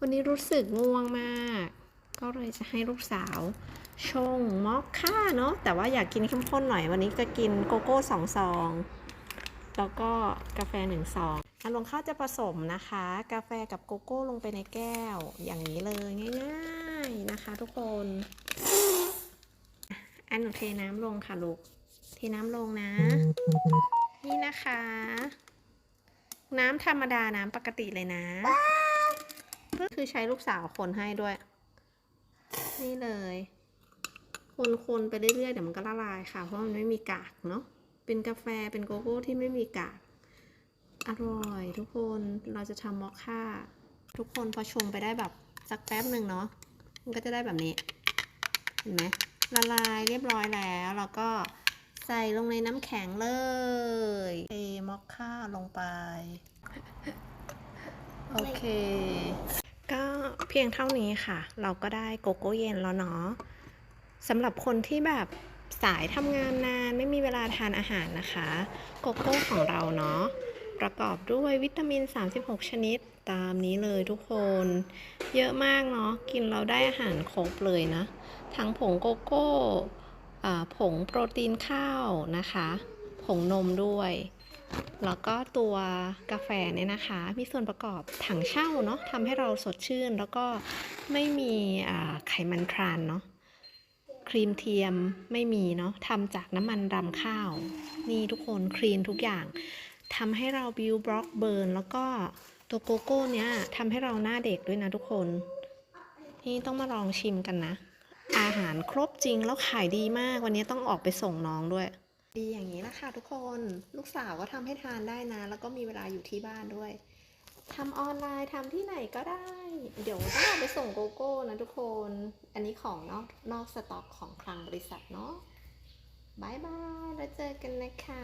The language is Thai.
วันนี้รู้สึกง่วงมาก ก็เลยจะให้ลูกสาวชงมอคค่าเนาะแต่ว่าอยากกินเข้มข้นหน่อยวันนี้จะกินโกโก้สองซอง แล้วก็กาแฟหนึ่งซองอันลงข้าวจะผสมนะคะ กาแฟกับโกโก้ลงไปในแก้วอย่างนี้เลยง่ายๆนะคะ ทุกคนอันหนูเทน้ำลงค่ะลูกเทน้ำลงนะ นี่นะคะ น้ำธรรมดาน้ำปกติเลยนะ คือใช้ลูกสาวคนให้ด้วย นี่เลย คนๆไปเรื่อยๆเดี๋ยวมันก็ละลายค่ะ เพราะมันไม่มีกากเนาะ เป็นกาแฟเป็นโกโก้ที่ไม่มีกาก อร่อย ทุกคน เราจะทำมอคค่า ทุกคนพอชงไปได้แบบสักแป๊บหนึ่งเนาะ มันก็จะได้แบบนี้ เห็นไหมละลายเรียบร้อยแล้วแล้วก็ใส่ลงในน้ำแข็งเลยเทมอคค่าลงไป โอเค พียงเท่านี้ค่ะ เราก็ได้โกโก้เย็นแล้วเนาะสำหรับคนที่แบบสายทำงานนานไม่มีเวลาทานอาหารนะคะ โกโก้ของเราเนาะประกอบด้วยวิตามิน 36 ชนิดตามนี้เลยทุกคน เยอะมากเนาะกินเราได้อาหารครบเลยนะ ทั้งผงโกโก้ผงโปรตีนข้าวนะคะ ผงนมด้วย แล้วก็ตัวกาแฟเนี่ยนะคะ มีส่วนประกอบถังเช่าเนาะทำให้เราสดชื่น แล้วก็ไม่มีไขมันทรานเนาะครีมเทียมไม่มีเนาะทำจากน้ำมันรำข้าว นี่ทุกคนคลีนทุกอย่างทำให้เราบิวบล็อกเบิร์นแล้วก็ตัวโกโก้เนี้ยทำให้เราหน้าเด็กด้วยนะทุกคนนี่ต้องมาลองชิมกันนะ อาหารครบจริงแล้วขายดีมากวันนี้ต้องออกไปส่งน้องด้วย ดีอย่างนี้ละค่ะทุกคนลูกสาวก็ทำให้ทานได้นะ แล้วก็มีเวลาอยู่ที่บ้านด้วยทำออนไลน์ทำที่ไหนก็ได้ เดี๋ยวต้องเอาไปส่งโกโก้นะทุกคน อันนี้ของนอกนอกสต็อกของคลังบริษัทเนาะบายบาย แล้วเจอกันนะคะ